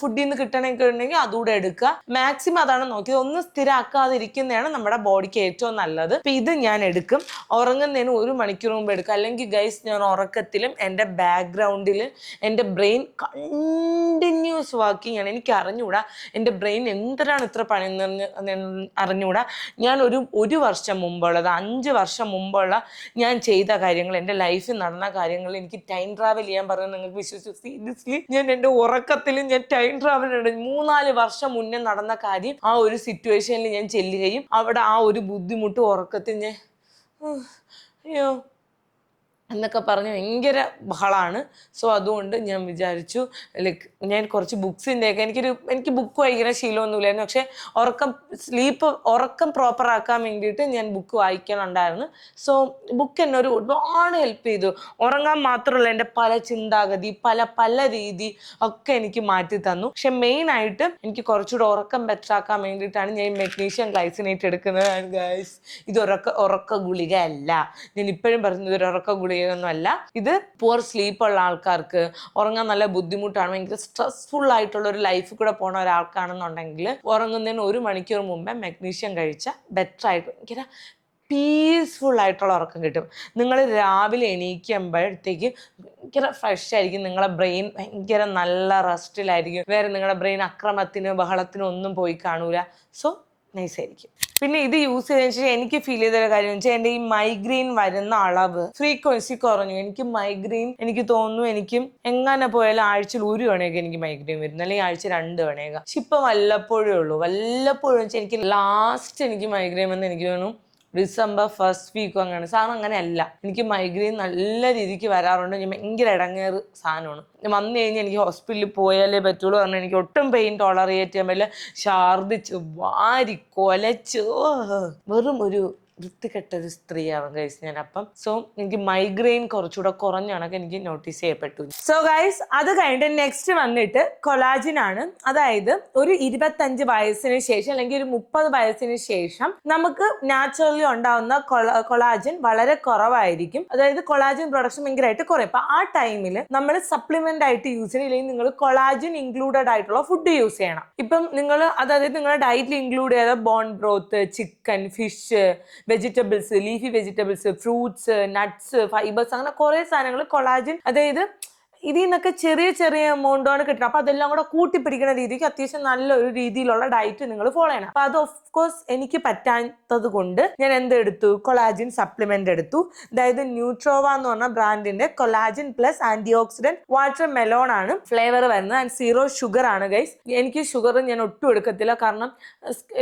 ഫുഡിൽ നിന്ന് കിട്ടണമെങ്കിൽ ഉണ്ടെങ്കിൽ അതുകൂടെ എടുക്കുക. മാക്സിമം അതാണ് നോക്കിയത്. ഒന്ന് സ്ഥിരമാക്കാതിരിക്കുന്നതാണ് നമ്മുടെ ബോഡിക്ക് ഏറ്റവും നല്ലത്. അപ്പൊ ഇത് ഞാൻ എടുക്കും. ഉറങ്ങുന്നതിന് ഒരു മണിക്കൂർ മുമ്പ് എടുക്കുക അല്ലെങ്കിൽ ഗൈസ് ഞാൻ ഉറക്കത്തിലും എന്റെ ബാക്ക്ഗ്രൗണ്ടിൽ എന്റെ ബ്രെയിൻ കണ്ടിന്യൂസ് വർക്കിംഗ് ആണ്. എനിക്ക് അറിഞ്ഞുകൂടാ. എന്റെ ബ്രെയിൻ എന്തിനാണ് ഇത്ര പണി അറിഞ്ഞുകൂടാ. ഞാൻ ഒരു ഒരു വർഷം മുമ്പുള്ളത് അഞ്ച് വർഷം മുമ്പുള്ള ഞാൻ ചെയ്ത കാര്യങ്ങൾ എന്റെ ലൈഫിൽ നടന്ന കാര്യങ്ങൾ എനിക്ക് ടൈം ട്രാവൽ ചെയ്യാൻ പറഞ്ഞു നിങ്ങൾക്ക് വിശ്വസിച്ചു. സീരിയസ്ലി ഞാൻ എന്റെ ഉറക്കത്തിൽ ഞാൻ ടൈം ട്രാവൽ മൂന്നാൽ വർഷം മുന്നേ നടന്ന കാര്യം ആ ഒരു സിറ്റുവേഷനിൽ ഞാൻ ചെല്ലുകയും അവിടെ ആ ഒരു ബുദ്ധിമുട്ട് ഉറക്കത്തിൽ ഞാൻ അയ്യോ എന്നൊക്കെ പറഞ്ഞ് ഭയങ്കര ബഹളാണ്. സോ അതുകൊണ്ട് ഞാൻ വിചാരിച്ചു ലൈക്ക് ഞാൻ കുറച്ച് ബുക്സിന്റെയൊക്കെ എനിക്കൊരു എനിക്ക് ബുക്ക് വായിക്കുന്ന ശീലമൊന്നുമില്ലായിരുന്നു. പക്ഷേ ഉറക്കം സ്ലീപ്പ് ഉറക്കം പ്രോപ്പർ ആക്കാൻ വേണ്ടിയിട്ട് ഞാൻ ബുക്ക് വായിക്കണുണ്ടായിരുന്നു. സോ ബുക്ക് എന്നെ ഒരു ഒരുപാട് ഹെൽപ്പ് ചെയ്തു. ഉറങ്ങാൻ മാത്രമല്ല എന്റെ പല ചിന്താഗതി പല പല രീതി ഒക്കെ എനിക്ക് മാറ്റി തന്നു. പക്ഷെ മെയിനായിട്ട് എനിക്ക് കുറച്ചുകൂടെ ഉറക്കം ബെറ്റർ ആക്കാൻ വേണ്ടിയിട്ടാണ് ഞാൻ മെഗ്നീഷ്യം ഗ്ലൈസിനേറ്റ് എടുക്കുന്നത് ഗൈസ് ഇത് ഉറക്ക ഉറക്ക ഗുളിക അല്ല ഞാൻ ഇപ്പോഴും പറയുന്നത് ഒരു ഉറക്ക ഗുളികയൊന്നും അല്ല ഇത് പുവർ സ്ലീപ്പ് ഉള്ള ആൾക്കാർക്ക് ഉറങ്ങാൻ നല്ല ബുദ്ധിമുട്ടാണ്. ഭയങ്കര സ്ട്രെസ്ഫുൾ ആയിട്ടുള്ള ഒരു ലൈഫ് കൂടെ പോണ ഒരാൾക്കാണെന്നുണ്ടെങ്കിൽ ഉറങ്ങുന്നതിന് ഒരു മണിക്കൂർ മുമ്പേ മെഗ്നീഷ്യം കഴിച്ചാൽ ബെറ്റർ ആയിട്ട് ഭയങ്കര പീസ്ഫുൾ ആയിട്ടുള്ള ഉറക്കം കിട്ടും. നിങ്ങൾ രാവിലെ എണീക്കുമ്പോഴത്തേക്ക് ഭയങ്കര ഫ്രഷ് ആയിരിക്കും. നിങ്ങളുടെ ബ്രെയിൻ ഭയങ്കര നല്ല റെസ്റ്റിലായിരിക്കും വേറെ നിങ്ങളുടെ ബ്രെയിൻ അക്രമത്തിന് ബഹളത്തിനും ഒന്നും പോയി കാണൂല. സോ നൈസ് ആയിരിക്കും പിന്നെ ഇത് യൂസ് ചെയ്തതിന് ശേഷം എനിക്ക് ഫീൽ ചെയ്ത ഒരു കാര്യം വെച്ചാൽ എന്റെ ഈ മൈഗ്രെയിൻ വരുന്ന അളവ് ഫ്രീക്വൻസി കുറഞ്ഞു. എനിക്ക് മൈഗ്രെയിൻ എനിക്ക് തോന്നുന്നു എനിക്ക് എങ്ങനെ പോയാലും ആഴ്ചയിൽ ഒരു തവണയൊക്കെ എനിക്ക് മൈഗ്രെയിൻ വരുന്നു. അല്ലെങ്കിൽ ആഴ്ച രണ്ട് തവണയൊക്കെ. പക്ഷെ ഇപ്പൊ വല്ലപ്പോഴേ ഉള്ളൂ. വല്ലപ്പോഴും വെച്ചാൽ എനിക്ക് ലാസ്റ്റ് എനിക്ക് മൈഗ്രെയിൻ വന്ന് എനിക്ക് തോന്നുന്നു ഡിസംബർ ഫസ്റ്റ് വീക്കും അങ്ങനെയാണ്. സാധനം അങ്ങനെയല്ല. എനിക്ക് മൈഗ്രെയിൻ നല്ല രീതിക്ക് വരാറുണ്ട്. ഞാൻ ഭയങ്കര ഇടങ്ങേറ് സാധനമാണ്. ഞാൻ വന്നു കഴിഞ്ഞാൽ എനിക്ക് ഹോസ്പിറ്റലിൽ പോയാലേ പറ്റുള്ളൂ കാരണം എനിക്ക് ഒട്ടും പെയിൻ ടോളറേറ്റ് ചെയ്യാൻ പറ്റില്ല. ഛർദിച്ച് വാരി കൊലച്ച് വെറും ഒരു വൃത്തികെട്ട സ്ത്രീയാണ് ഗൈസ് ഞാൻ അപ്പം സോ എനിക്ക് മൈഗ്രെയിൻ കുറച്ചുകൂടെ കുറഞ്ഞാണൊക്കെ എനിക്ക് നോട്ടീസ് ചെയ്യപ്പെട്ടു. സോ ഗൈസ് അത് കഴിഞ്ഞിട്ട് നെക്സ്റ്റ് വന്നിട്ട് കൊലാജിൻ ആണ്. അതായത് ഒരു ഇരുപത്തഞ്ച് വയസ്സിന് ശേഷം അല്ലെങ്കിൽ ഒരു മുപ്പത് വയസ്സിന് ശേഷം നമുക്ക് നാച്ചുറലി ഉണ്ടാവുന്ന കൊളാജിൻ വളരെ കുറവായിരിക്കും. അതായത് കൊളാജിൻ പ്രൊഡക്ഷൻ ഭയങ്കരമായിട്ട് കുറയും. അപ്പൊ ആ ടൈമിൽ നമ്മൾ സപ്ലിമെന്റ് ആയിട്ട് യൂസ് ചെയ്യണം. ഇല്ലെങ്കിൽ നിങ്ങൾ കൊളാജിൻ ഇൻക്ലൂഡഡ് ആയിട്ടുള്ള ഫുഡ് യൂസ് ചെയ്യണം. ഇപ്പം നിങ്ങൾ അതായത് നിങ്ങളുടെ ഡയറ്റിൽ ഇൻക്ലൂഡ് ചെയ്ത bone broth chicken fish vegetables leafy vegetables fruits nuts fibres അങ്ങനെ കുറേ സാധനങ്ങൾ കൊളാജിൻ അതായത് ഇതിൽ നിന്നൊക്കെ ചെറിയ ചെറിയ എമൗണ്ടാണ് കിട്ടുന്നത്. അപ്പൊ അതെല്ലാം കൂടെ കൂട്ടിപ്പിടിക്കുന്ന രീതിക്ക് അത്യാവശ്യം നല്ലൊരു രീതിയിലുള്ള ഡയറ്റ് നിങ്ങൾ ഫോളോ ചെയ്യണം. അപ്പൊ അത് ഓഫ് കോഴ്സ് എനിക്ക് പറ്റാത്തത് കൊണ്ട് ഞാൻ എന്തെടുത്തു കൊളാജിൻ സപ്ലിമെന്റ് എടുത്തു. അതായത് ന്യൂട്രോവ എന്ന് പറഞ്ഞ ബ്രാൻഡിന്റെ collagen plus antioxidant watermelon ആണ് ഫ്ലേവർ വരുന്നത്. ആൻഡ് സീറോ ഷുഗർ ആണ് ഗൈസ് എനിക്ക് ഷുഗർ ഞാൻ ഒട്ടും എടുക്കത്തില്ല. കാരണം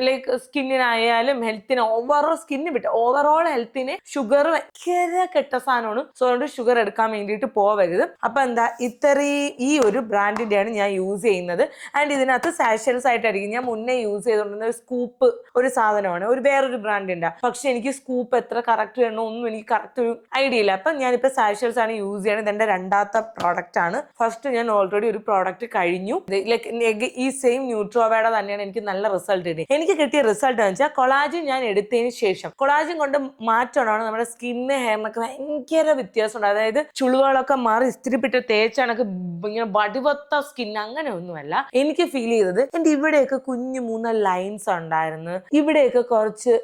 ലൈക്ക് സ്കിന്നിനായാലും ഹെൽത്തിന് ഓവറോൾ സ്കിന്നിന് വിട്ട് ഓവറോൾ ഹെൽത്തിന് ഷുഗർ ഭയങ്കര കെട്ട സാധനമാണ്. സോ അതുകൊണ്ട് ഷുഗർ എടുക്കാൻ വേണ്ടിയിട്ട് പോവരുത്. അപ്പൊ എന്താ ഇത്രയും ഈ ഒരു ബ്രാൻഡിന്റെയാണ് ഞാൻ യൂസ് ചെയ്യുന്നത്. ആൻഡ് ഇതിനകത്ത് സാഷൽസ് ആയിട്ടായിരിക്കും ഞാൻ മുന്നേ യൂസ് ചെയ്തുകൊണ്ടിരുന്ന ഒരു സ്കൂപ്പ് ഒരു സാധനമാണ്. ഒരു വേറൊരു ബ്രാൻഡിന്റെ. പക്ഷെ എനിക്ക് സ്കൂപ്പ് എത്ര കറക്റ്റ് വേണോ ഒന്നും എനിക്ക് കറക്റ്റ് ഒരു ഐഡിയ ഇല്ല. അപ്പൊ ഞാനിപ്പോ സാഷൽസ് ആണ് യൂസ് ചെയ്യണത്. ഇതെന്റെ രണ്ടാമത്തെ പ്രോഡക്റ്റ് ആണ്. ഫസ്റ്റ് ഞാൻ ഓൾറെഡി ഒരു പ്രോഡക്റ്റ് കഴിഞ്ഞു. ലൈക്ക് ഈ സെയിം ന്യൂട്രോവയുടെ തന്നെയാണ് എനിക്ക് നല്ല റിസൾട്ട് കിട്ടിയത്. എനിക്ക് കിട്ടിയ റിസൾട്ട് എന്ന് വെച്ചാൽ കൊളാജിൻ ഞാൻ എടുത്തതിന് ശേഷം. കൊളാജിൻ കൊണ്ട് മാറ്റമാണ് നമ്മുടെ സ്കിന്ന് ഹെയറിനൊക്കെ ഭയങ്കര വ്യത്യാസമുണ്ട് അതായത് ചുളിവുകളൊക്കെ മാറി ഇസ്തിരിപ്പിട്ട് തേച്ചാണൊക്കെ ഇങ്ങനെ വടിവത്ത സ്കിൻ അങ്ങനെ ഒന്നുമല്ല. എനിക്ക് ഫീൽ ചെയ്തത് എന്റെ ഇവിടെയൊക്കെ കുഞ്ഞു മൂന്ന് ലൈൻസ് ഉണ്ടായിരുന്നു. ഇവിടെയൊക്കെ കുറച്ച്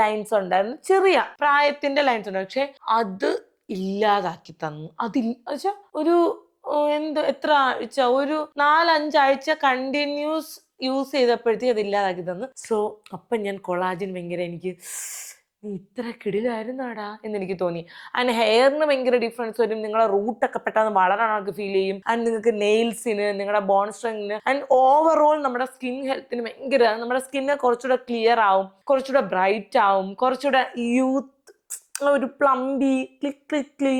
ലൈൻസ് ഉണ്ടായിരുന്നു. ചെറിയ പ്രായത്തിന്റെ ലൈൻസ് ഉണ്ട് പക്ഷെ അത് ഇല്ലാതാക്കി തന്നു. അതിൽ വെച്ചാ ഒരു എന്ത് എത്ര ആഴ്ച ഒരു നാലഞ്ചാഴ്ച കണ്ടിന്യൂസ് യൂസ് ചെയ്തപ്പോഴത്തേക്ക് അത് ഇല്ലാതാക്കി തന്നു. സോ അപ്പം ഞാൻ കൊളാജിൻ ഭയങ്കര എനിക്ക് നീ ഇത്ര കിടിലായിരുന്നാടാ എന്ന് എനിക്ക് തോന്നി. ആൻഡ് ഹെയറിന് ഭയങ്കര ഡിഫറൻസ് വരും. നിങ്ങളെ റൂട്ടൊക്കെ പെട്ടെന്ന് വളരാൻ നമുക്ക് ഫീൽ ചെയ്യും. ആൻഡ് നിങ്ങൾക്ക് നെയിൽസിന് നിങ്ങളുടെ ബോൺ സ്ട്രെങ്ങിന് ആൻഡ് ഓവറോൾ നമ്മുടെ സ്കിൻ ഹെൽത്തിന് ഭയങ്കര നമ്മുടെ സ്കിന്ന് കുറച്ചുകൂടെ ക്ലിയർ ആവും കുറച്ചുകൂടെ ബ്രൈറ്റ് ആവും കുറച്ചുകൂടെ യൂത്ത് ഒരു പ്ലംബി ക്ലിക് ക്ലിക്ക് ക്ലീ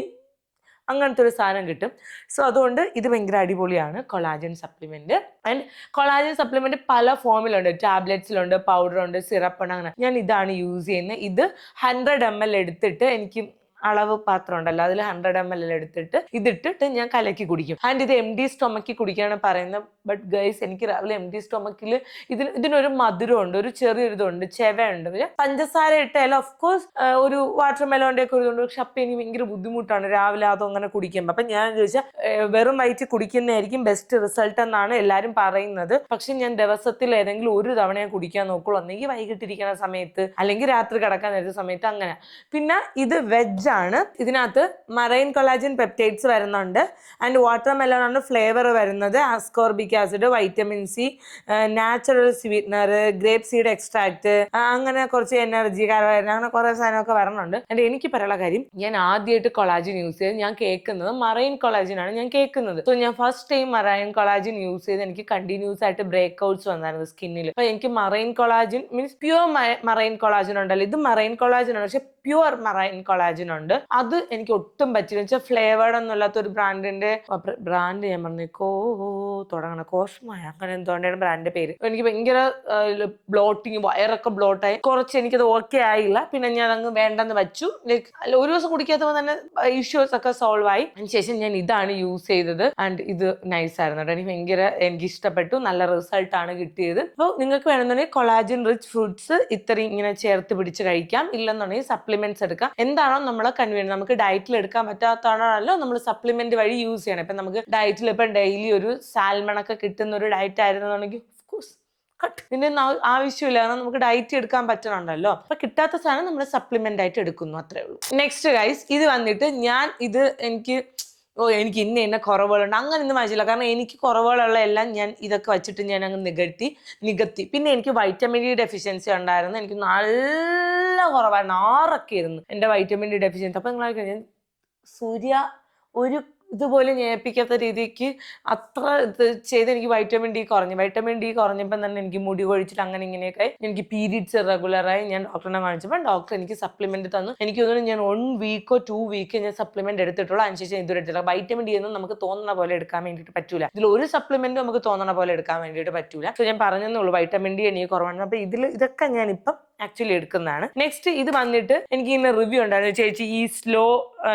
അങ്ങനത്തെ ഒരു സാധനം കിട്ടും. സോ അതുകൊണ്ട് ഇത് ഭയങ്കര അടിപൊളിയാണ് collagen supplement and collagen supplement പല ഫോമിലുണ്ട് ടാബ്ലറ്റ്സിലുണ്ട് സിറപ്പ് ഉണ്ട് അങ്ങനെ. ഞാൻ ഇതാണ് യൂസ് ചെയ്യുന്നത്. ഇത് ഹൺഡ്രഡ് എം എൽ എടുത്തിട്ട് എനിക്ക് അളവ് പാത്രം ഉണ്ടല്ലോ അതിൽ ഹൺഡ്രഡ് എം എൽ എടുത്തിട്ട് ഇതിട്ടിട്ട് ഞാൻ കലക്കി കുടിക്കും. ആൻഡ് ഇത് എം ഡി സ്റ്റൊമക്കി കുടിക്കാണ് പറയുന്നത് ബട്ട് ഗൈസ് എനിക്ക് രാവിലെ എം ഡി സ്റ്റൊമക്കിൽ ഇതിന് ഇതിനൊരു മധുരമുണ്ട് ഒരു ചെറിയൊരു ഇതുണ്ട് ചെവയുണ്ട്. പിന്നെ പഞ്ചസാര ഓഫ് കോഴ്സ് ഒരു വാട്ടർ മെലോന്റെ ഒക്കെ ഒരു ഇതുണ്ട് പക്ഷെ അപ്പം എനിക്ക് ഭയങ്കര ബുദ്ധിമുട്ടാണ് രാവിലെ അതോ അങ്ങനെ കുടിക്കുമ്പോൾ അപ്പം ഞാൻ ചോദിച്ചാൽ വെറും വയറ്റിൽ കുടിക്കുന്നതായിരിക്കും ബെസ്റ്റ് റിസൾട്ട് എന്നാണ് എല്ലാവരും പറയുന്നത്. പക്ഷെ ഞാൻ ദിവസത്തിൽ ഏതെങ്കിലും ഒരു തവണ ഞാൻ കുടിക്കാൻ നോക്കുള്ളൂ. ഒന്നെങ്കിൽ വൈകിട്ടിരിക്കുന്ന സമയത്ത് അല്ലെങ്കിൽ രാത്രി കിടക്കാൻ നേരത്തെ സമയത്ത് അങ്ങനെ. പിന്നെ ഇത് വെജ് ആണ്. ഇതിനകത്ത് മറൈൻ കൊളാജിൻ പെപ്റ്റൈഡ്സ് വരുന്നുണ്ട്. ആൻഡ് വാട്ടർ മെലോണാണ് ഫ്ലേവർ വരുന്നത്. Ascorbic acid vitamin C natural sweetener grape seed extract അങ്ങനെ കുറച്ച് എനർജി അങ്ങനെ കുറേ സാധനമൊക്കെ വരണുണ്ട്. ആൻഡ് എനിക്ക് പറയാനുള്ള കാര്യം ഞാൻ ആദ്യമായിട്ട് കൊളാജിൻ യൂസ് ചെയ്ത് ഞാൻ കേൾക്കുന്നത് മറൈൻ കൊളാജിൻ ആണ് ഞാൻ കേൾക്കുന്നത്. സോ ഞാൻ first time marine collagen use ചെയ്ത് എനിക്ക് കണ്ടിന്യൂസ് ആയിട്ട് ബ്രേക്ക് ഔട്ട്സ് വന്നായിരുന്നു സ്കിന്നിൽ അപ്പൊ എനിക്ക് marine collagen means pure marine collagen ഉണ്ടല്ലോ. ഇത് മറൈൻ കൊളാജിൻ ആണ്. പക്ഷെ പ്യുവർ മറൈൻ കൊളാജിൻ ഉണ്ട് അത് എനിക്ക് ഒട്ടും പറ്റില്ല വെച്ചാൽ ഫ്ലേവേഡ് ഒന്നുമില്ലാത്ത ഒരു ബ്രാൻഡിന്റെ ബ്രാൻഡ് ഞാൻ പറഞ്ഞു കോ തുടങ്ങണം. കോഷമായ? അങ്ങനെ എന്തുകൊണ്ടാണ് ബ്രാൻഡിന്റെ പേര്. എനിക്ക് ഭയങ്കര ബ്ലോട്ടിങ് വയറൊക്കെ ബ്ലോട്ടായി. കുറച്ച് എനിക്കത് ഓക്കെ ആയില്ല. പിന്നെ ഞാൻ അങ്ങ് വേണ്ടെന്ന് വെച്ചു. ലൈക്ക് ഒരു ദിവസം കുടിക്കാത്തപ്പോൾ തന്നെ ഇഷ്യൂസ് ഒക്കെ സോൾവ് ആയി. അതിനുശേഷം ഞാൻ ഇതാണ് യൂസ് ചെയ്തത്. ആൻഡ് ഇത് നൈസ് ആയിരുന്നു എനിക്ക് ഭയങ്കര എനിക്ക് ഇഷ്ടപ്പെട്ടു. നല്ല റിസൾട്ട് ആണ് കിട്ടിയത്. അപ്പോൾ നിങ്ങൾക്ക് വേണമെന്നുണ്ടെങ്കിൽ കൊളാജിൻ റിച്ച് ഫ്രൂട്ട്സ് ഇത്രയും ഇങ്ങനെ ചേർത്ത് പിടിച്ച് കഴിക്കാം. ഇല്ലെന്നുണ്ടെങ്കിൽ സപ്ലിമെന്റ്സ് എടുക്കാം. എന്താണോ നമ്മളെ കൺവീനിയൻ നമുക്ക് ഡയറ്റിൽ എടുക്കാൻ പറ്റാത്തതാണല്ലോ നമ്മൾ സപ്ലിമെന്റ് വഴി യൂസ് ചെയ്യണം. ഇപ്പം നമുക്ക് ഡയറ്റിൽ ഇപ്പം ഡെയിലി ഒരു സാൽമണൊക്കെ കിട്ടുന്ന ഒരു ഡയറ്റ് ആയിരുന്നുണ്ടെങ്കിൽ കോഴ്സ് കട്ട് ആവശ്യമില്ല. കാരണം നമുക്ക് ഡയറ്റ് എടുക്കാൻ പറ്റണുണ്ടല്ലോ. അപ്പൊ കിട്ടാത്ത സാധനം നമ്മൾ സപ്ലിമെന്റ് ആയിട്ട് എടുക്കുന്നു. അത്രേ ഉള്ളൂ. നെക്സ്റ്റ് ഗൈസ് ഇത് വന്നിട്ട് ഞാൻ ഇത് എനിക്ക് ഓ എനിക്ക് ഇന്ന ഇന്ന കുറവുകളുണ്ട്. അങ്ങനെ ഒന്നും വായിച്ചില്ല കാരണം എനിക്ക് കുറവുകളുള്ള എല്ലാം ഞാൻ ഇതൊക്കെ വെച്ചിട്ട് ഞാൻ അങ്ങ് നികത്തി നികത്തി. പിന്നെ എനിക്ക് വൈറ്റമിൻ ഡി ഡെഫിഷ്യൻസി ഉണ്ടായിരുന്നു. എനിക്ക് നല്ല കുറവായിരുന്നു. ആറൊക്കെ ആയിരുന്നു എന്റെ വൈറ്റമിൻ ഡി ഡെഫിഷ്യൻസി അപ്പം നിങ്ങൾ ഞാൻ സൂര്യ ഒരു ഇതുപോലെ ഞേപ്പിക്കാത്ത രീതിക്ക് അത്ര ഇത് ചെയ്ത് എനിക്ക് വൈറ്റമിൻ ഡി കുറഞ്ഞു. വൈറ്റമിൻ ഡി കുറഞ്ഞപ്പോൾ തന്നെ എനിക്ക് മുടി കൊഴിച്ചിട്ട് അങ്ങനെ ഇങ്ങനെയൊക്കെ. എനിക്ക് പീരീഡ്സ് ഇറഗുലറായി ഞാൻ ഡോക്ടറിനെ കാണിച്ചപ്പോൾ ഡോക്ടർ എനിക്ക് സപ്ലിമെന്റ് തന്നു. എനിക്ക് തോന്നുന്നു ഞാൻ വൺ വീക്കോ ടു വീക്കോ ഞാൻ സപ്ലിമെന്റ് എടുത്തിട്ടുള്ളൂ. അതിനുശേഷം ഇതുവരെ എടുത്തിട്ടില്ല. വൈറ്റമിൻ ഡി ഒന്നും നമുക്ക് തോന്നുന്ന പോലെ എടുക്കാൻ വേണ്ടിയിട്ട് പറ്റൂല. ഇതിൽ ഒരു സപ്ലിമെന്റ് നമുക്ക് തോന്നുന്ന പോലെ എടുക്കാൻ വേണ്ടിയിട്ട് പറ്റൂല. സോ ഞാൻ ഉള്ളൂ വൈറ്റമിൻ ഡി എനിക്ക് കുറവാണ്. അപ്പൊ ഇതിൽ ഇതൊക്കെ ഞാൻ ഇപ്പം ആക്ച്വലി എടുക്കുന്നതാണ്. നെക്സ്റ്റ് ഇത് വന്നിട്ട് എനിക്ക് ഇങ്ങനെ റിവ്യൂ ഉണ്ടായിരുന്നു. ചേച്ചി ഈ സ്ലോ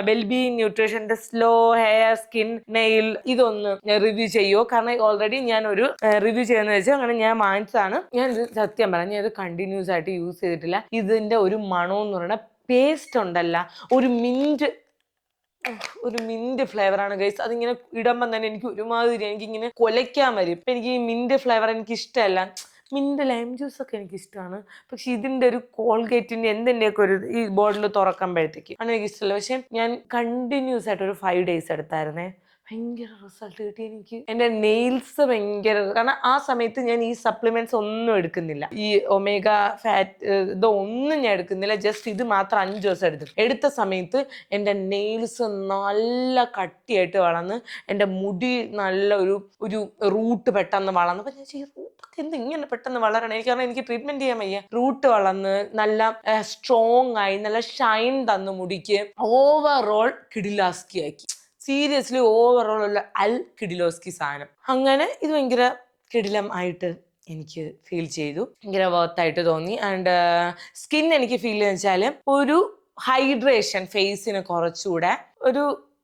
വെൽബി ന്യൂട്രീഷന്റെ സ്ലോ ഹെയർ സ്കിൻ നെയിൽ ഇതൊന്ന് റിവ്യൂ ചെയ്യുമോ കാരണം ഓൾറെഡി ഞാൻ ഒരു റിവ്യൂ ചെയ്യുന്ന വെച്ചാൽ അങ്ങനെ ഞാൻ വാങ്ങിച്ചതാണ്. ഞാൻ ഇത് സത്യം പറഞ്ഞു ഞാൻ ഇത് കണ്ടിന്യൂസ് ആയിട്ട് യൂസ് ചെയ്തിട്ടില്ല. ഇതിന്റെ ഒരു മണം എന്ന് പറയുന്ന പേസ്റ്റ് ഉണ്ടല്ല. ഒരു മിന്റ് ഒരു മിന്റ് ഫ്ലേവർ ആണ് ഗൈസ് അതിങ്ങനെ ഇടുമ്പം തന്നെ എനിക്ക് ഒരുമാതിരി എനിക്ക് ഇങ്ങനെ കൊലയ്ക്കാൻ വരും. ഇപ്പൊ എനിക്ക് ഈ മിന്റ് ഫ്ലേവർ എനിക്ക് ഇഷ്ടമല്ല. മിന്റ് ലൈം ജ്യൂസ് ഒക്കെ എനിക്ക് ഇഷ്ടമാണ് പക്ഷെ ഇതിന്റെ ഒരു കോൾഗേറ്റിന്റെ എന്തിന്റെയൊക്കെ ഒരു ഈ ബോട്ടിൽ തുറക്കുമ്പോഴത്തേക്ക് ആണ് എനിക്ക് ഇഷ്ടമല്ല പക്ഷെ ഞാൻ കണ്ടിന്യൂസ് ആയിട്ട് ഒരു ഫൈവ് ഡേയ്സ് എടുത്തായിരുന്നേ. ഭയങ്കര റിസൾട്ട് കിട്ടി എനിക്ക്. എന്റെ നെയിൽസ് ഭയങ്കര കാരണം ആ സമയത്ത് ഞാൻ ഈ സപ്ലിമെന്റ്സ് ഒന്നും എടുക്കുന്നില്ല. ഈ ഒമേഗ ഫാറ്റ് ഇതൊന്നും ഞാൻ എടുക്കുന്നില്ല. ജസ്റ്റ് ഇത് മാത്രം അഞ്ച് ദിവസം എടുത്തു. എടുത്ത സമയത്ത് എന്റെ നെയിൽസ് നല്ല കട്ടിയായിട്ട് വളർന്ന് എന്റെ മുടി നല്ല ഒരു ഒരു റൂട്ട് പെട്ടെന്ന് വളർന്നു. അപ്പം ഞാൻ റൂട്ടൊക്കെ എന്ത് ഇങ്ങനെ പെട്ടെന്ന് വളരണം? എനിക്ക് കാരണം എനിക്ക് ട്രീറ്റ്മെന്റ് ചെയ്യാൻ വയ്യ. റൂട്ട് വളർന്ന് നല്ല സ്ട്രോങ് ആയി നല്ല ഷൈൻ തന്നു മുടിക്ക് ഓവറോൾ കിഡിലാസ്കി ആക്കി. സീരിയസ്ലി ഓവറോൾ ഉള്ള അൽ കിഡിലോസ്കി സാധനം. അങ്ങനെ ഇത് ഭയങ്കര കിടിലം ആയിട്ട് എനിക്ക് ഫീൽ ചെയ്തു. ഭയങ്കര വർത്തായിട്ട് തോന്നി. ആൻഡ് സ്കിൻ എനിക്ക് ഫീൽ ചെയ്യുന്ന വെച്ചാൽ ഒരു ഹൈഡ്രേഷൻ ഫേസിന് കുറച്ചുകൂടെ ഒരു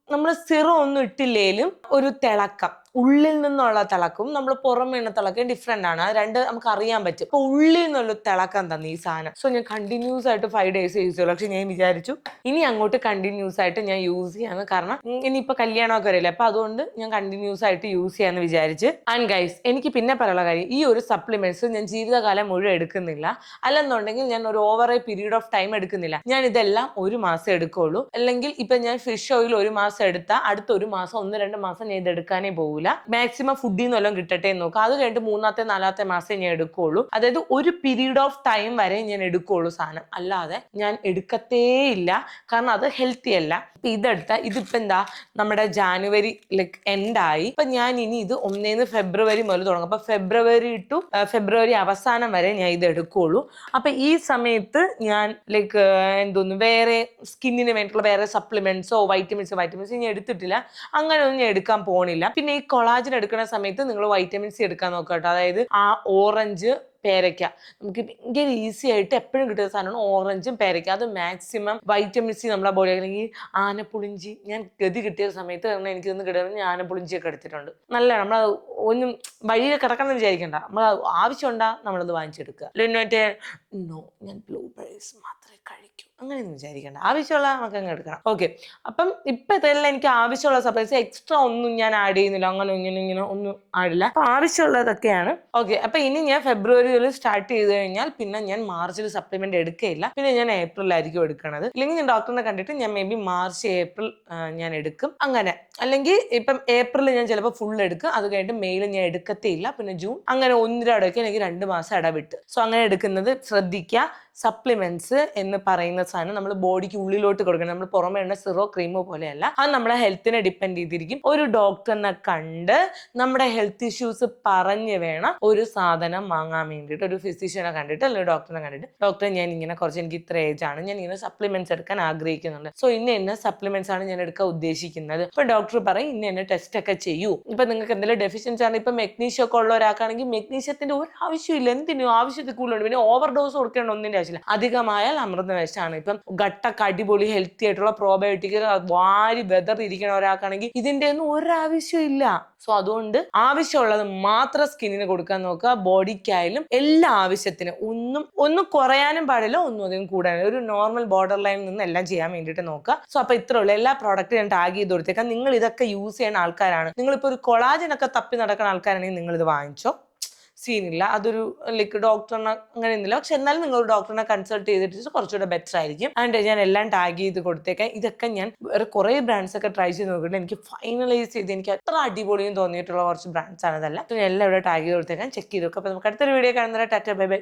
നമ്മൾ സിറം ഒന്നും ഇട്ടില്ലേലും ഒരു തിളക്കം. ഉള്ളിൽ നിന്നുള്ള തിളക്കും നമ്മൾ പുറമേ നിന്ന് തിളക്കം ഡിഫറെന്റ് ആണ്. രണ്ട് നമുക്ക് അറിയാൻ പറ്റും. അപ്പൊ ഉള്ളിൽ നിന്നുള്ള തിളക്കം തന്നെ ഈ സാധനം? സോ ഞാൻ കണ്ടിന്യൂസ് ആയിട്ട് ഫൈവ് ഡേയ്സ് യൂസ് ചെയ്യുള്ളൂ. പക്ഷെ ഞാൻ വിചാരിച്ചു ഇനി അങ്ങോട്ട് കണ്ടിന്യൂസ് ആയിട്ട് ഞാൻ യൂസ് ചെയ്യാന്ന്. കാരണം ഇനി ഇനിയിപ്പോ കല്യാണമൊക്കെ വരില്ല? അപ്പൊ അതുകൊണ്ട് ഞാൻ കണ്ടിന്യൂസ് ആയിട്ട് യൂസ് ചെയ്യാന്ന് വിചാരിച്ച്. ആൻഡ് ഗൈസ് എനിക്ക് പിന്നെ പറയാനുള്ള കാര്യം ഈ ഒരു സപ്ലിമെന്റ്സ് ഞാൻ ജീവിതകാലം മുഴുവൻ എടുക്കുന്നില്ല. അല്ലെന്നുണ്ടെങ്കിൽ ഞാൻ ഒരു over a period of time എടുക്കുന്നില്ല. ഞാൻ ഇതെല്ലാം ഒരു മാസം എടുക്കുള്ളൂ. അല്ലെങ്കിൽ ഇപ്പൊ ഞാൻ ഫിഷ് ഓയിൽ ഒരു മാസം എടുത്താൽ അടുത്ത ഒരു മാസം ഒന്ന് രണ്ട് മാസം ഞാൻ ഇത് എടുക്കാനേ പോകില്ല മാക്സിമം ഫുഡിൽ നിന്ന് വല്ലതും കിട്ടട്ടെ എന്ന് നോക്കാം. അത് കഴിഞ്ഞിട്ട് മൂന്നാമത്തെ നാലാമത്തെ മാസം ഞാൻ എടുക്കുള്ളൂ. അതായത് ഒരു പീരീഡ് ഓഫ് ടൈം വരെ ഞാൻ എടുക്കുള്ളൂ സാധനം. അല്ലാതെ ഞാൻ എടുക്കത്തേ ഇല്ല കാരണം അത് ഹെൽത്തി അല്ല. ഇപ്പൊ ഇതെടുത്ത ഇതിപ്പോ എന്താ നമ്മുടെ ജാനുവരി ലൈക്ക് എൻഡായി ഇപ്പൊ ഞാൻ ഇനി ഇത് ഒന്നേന്ന് ഫെബ്രുവരി മുതൽ തുടങ്ങും. അപ്പൊ ഫെബ്രുവരി ടു ഫെബ്രുവരി അവസാനം വരെ ഞാൻ ഇത് എടുക്കുള്ളൂ. അപ്പൊ ഈ സമയത്ത് ഞാൻ ലൈക്ക് എന്തോന്നു വേറെ സ്കിന്നിന് വേണ്ടിയിട്ടുള്ള വേറെ സപ്ലിമെന്റ്സോ വൈറ്റമിൻസോ വൈറ്റമിൻസോ ഞാൻ എടുത്തിട്ടില്ല. അങ്ങനെ ഒന്നും ഞാൻ എടുക്കാൻ പോണില്ല. പിന്നെ ഈ കൊളാജൻ എടുക്കുന്ന സമയത്ത് നിങ്ങൾ വൈറ്റമിൻ സി എടുക്കാൻ നോക്കുക കേട്ടോ. അതായത് ആ ഓറഞ്ച് പേരയ്ക്ക. നമുക്ക് ഭയങ്കര ഈസി ആയിട്ട് എപ്പോഴും കിട്ടുന്ന സാധനമാണ് ഓറഞ്ചും പേരയ്ക്ക. അത് മാക്സിമം വൈറ്റമിൻ സി നമ്മളെ ബോഡി അല്ലെങ്കിൽ ആനപ്പുളിഞ്ചി ഞാൻ ഗതി കിട്ടിയ സമയത്ത് കാരണം എനിക്കൊന്ന് കിട്ടുന്നത് ഞാൻ ആനപ്പുളിഞ്ചിയൊക്കെ എടുത്തിട്ടുണ്ട്. നല്ല നമ്മൾ ഒന്നും വഴിയിൽ കിടക്കണം വിചാരിക്കണ്ട. നമ്മൾ ആവശ്യമുണ്ടാ നമ്മളത് വാങ്ങിച്ചെടുക്കുക. മറ്റേ നോ ഞാൻ ബ്ലൂ ബെറീസ് മാത്രമേ കഴിക്കൂ അങ്ങനെയൊന്നും വിചാരിക്കേണ്ട. ആവശ്യമുള്ള നമുക്ക് അങ്ങ് എടുക്കണം. ഓക്കെ അപ്പം ഇപ്പം ഇതെല്ലാം എനിക്ക് ആവശ്യമുള്ള സപ്ലൈസ് എക്സ്ട്രാ ഒന്നും ഞാൻ ആഡ് ചെയ്യുന്നില്ല. അങ്ങനെ ഇങ്ങനെ ഇങ്ങനെ ഒന്നും ആടില്ല അപ്പം ആവശ്യമുള്ളതൊക്കെയാണ്. ഓക്കെ അപ്പം ഇനി ഞാൻ ഫെബ്രുവരിയിൽ സ്റ്റാർട്ട് ചെയ്ത് കഴിഞ്ഞാൽ പിന്നെ ഞാൻ മാർച്ചിൽ സപ്ലിമെന്റ് എടുക്കില്ല പിന്നെ ഞാൻ ഏപ്രിലായിരിക്കും എടുക്കണത്. ഇല്ലെങ്കിൽ ഞാൻ ഡോക്ടറിനെ കണ്ടിട്ട് ഞാൻ മേ ബി മാർച്ച് ഏപ്രിൽ ഞാൻ എടുക്കും. അങ്ങനെ. അല്ലെങ്കിൽ ഇപ്പം ഏപ്രിൽ ഞാൻ ചിലപ്പോൾ ഫുൾ എടുക്കും. അത് കഴിഞ്ഞിട്ട് മെയിൽ ഞാൻ എടുക്കത്തേയില്ല. പിന്നെ ജൂൺ അങ്ങനെ ഒന്നിരടയ്ക്ക് എനിക്ക് രണ്ട് മാസം ഇടവിട്ട്. സോ അങ്ങനെ എടുക്കുന്നത് ശ്രദ്ധിക്കുക സപ്ലിമെന്റ്സ് എന്ന് പറയുന്ന സാധനം നമ്മൾ ബോഡിക്ക് ഉള്ളിലോട്ട് കൊടുക്കണം. നമ്മൾ പുറമെ ഉള്ള സിറോ ക്രീമോ പോലെയല്ല. അത് നമ്മുടെ ഹെൽത്തിനെ ഡിപ്പെൻഡ് ചെയ്തിരിക്കും. ഒരു ഡോക്ടറിനെ കണ്ട് നമ്മുടെ ഹെൽത്ത് ഇഷ്യൂസ് പറഞ്ഞ് വേണം ഒരു സാധനം വാങ്ങാൻ വേണ്ടിയിട്ട്. ഒരു ഫിസിഷ്യനെ കണ്ടിട്ട് അല്ലെങ്കിൽ ഡോക്ടറിനെ കണ്ടിട്ട്. ഡോക്ടർ ഞാൻ ഇങ്ങനെ കുറച്ച് എനിക്ക് ഇത്ര ഏജ് ആണ്. ഞാൻ ഇങ്ങനെ സപ്ലിമെന്റ്സ് എടുക്കാൻ ആഗ്രഹിക്കുന്നുണ്ട്. സോ ഇന്ന ഇന്ന സപ്ലിമെന്റ്സ് ആണ് ഞാൻ എടുക്കാൻ ഉദ്ദേശിക്കുന്നത്. ഇപ്പൊ ഡോക്ടർ പറയും ഇന്ന ഇന്ന ടെസ്റ്റ് ഒക്കെ ചെയ്യൂ. ഇപ്പൊ നിങ്ങൾക്ക് എന്തെങ്കിലും ഡെഫിഷ്യൻസി ആണ്. ഇപ്പൊ മെഗ്നീഷ്യം ഒക്കെ ഉള്ള ഒരാൾക്കാണെങ്കിൽ മെഗ്നീഷ്യത്തിന്റെ ഒരു ആവശ്യമില്ല. എന്തിനും? ആവശ്യത്തിൽ കൂടുതലുണ്ട്. പിന്നെ ഓവർ ഡോസ് കൊടുക്കേണ്ട ഒന്നിന്റെ ആവശ്യമില്ല അധികമായാൽ അമൃതം വിഷമാണ് ഇപ്പം ഗട്ടൊക്കെ അടിപൊളി ഹെൽത്തി ആയിട്ടുള്ള പ്രോബയോട്ടിക് വാരി വെതറിയിരിക്കുന്ന ഒരാൾക്കാണെങ്കിൽ ഇതിന്റെ ഒന്നും ഒരാവശ്യം ഇല്ല. സോ അതുകൊണ്ട് ആവശ്യമുള്ളത് മാത്രം സ്കിന്നിന് കൊടുക്കാൻ നോക്കുക. ബോഡിക്കായാലും എല്ലാ ആവശ്യത്തിനും ഒന്നും ഒന്നും കുറയാനും പാടില്ല ഒന്നും അധികം കൂടാനും. ഒരു നോർമൽ ബോർഡർ ലൈനിൽ നിന്ന് എല്ലാം ചെയ്യാൻ വേണ്ടിയിട്ട് നോക്കുക. സോ അപ്പൊ ഉള്ളൂ. എല്ലാ പ്രോഡക്റ്റും ഞാൻ ടാഗ് ചെയ്ത് കൊടുത്തേക്കാം. നിങ്ങൾ ഇതൊക്കെ യൂസ് ചെയ്യുന്ന ആൾക്കാരാണ്. നിങ്ങളിപ്പോൾ ഒരു കൊളാജിനൊക്കെ തപ്പി നടക്കുന്ന ആൾക്കാരാണെങ്കിൽ നിങ്ങൾ ഇത് വാങ്ങിച്ചോ. സീനില്ല. അതൊരു ലൈക്ക് ഡോക്ടറിനെ അങ്ങനെ ഒന്നുമില്ല പക്ഷെ എന്നാലും നിങ്ങൾ ഡോക്ടറിനെ കൺസൾട്ട് ചെയ്തിട്ട് കുറച്ചുകൂടെ ബെറ്റർ ആയിരിക്കും. ആൻഡ് ഞാൻ എല്ലാം ടാഗ് ചെയ്ത് കൊടുത്തേക്കാം. ഇതൊക്കെ ഞാൻ വേറെ കുറേ ബ്രാൻഡ്സ് ഒക്കെ ട്രൈ ചെയ്ത് നോക്കിയിട്ട് എനിക്ക് ഫൈനലൈസ് ചെയ്ത് എനിക്ക് അത്ര അടിപൊളിയും തോന്നിയിട്ടുള്ള കുറച്ച് ബ്രാൻഡ്സ് ആണ് ഇതെല്ലാം ഞാൻ എല്ലാം ഇവിടെ ടാഗ് ചെയ്ത് കൊടുത്തേക്കാം. ചെക്ക് ചെയ്ത് നോക്കാം. അപ്പോൾ നമുക്ക് അടുത്തൊരു വീഡിയോ കാണുന്നവരെ ടാറ്റ ബൈ ബൈ.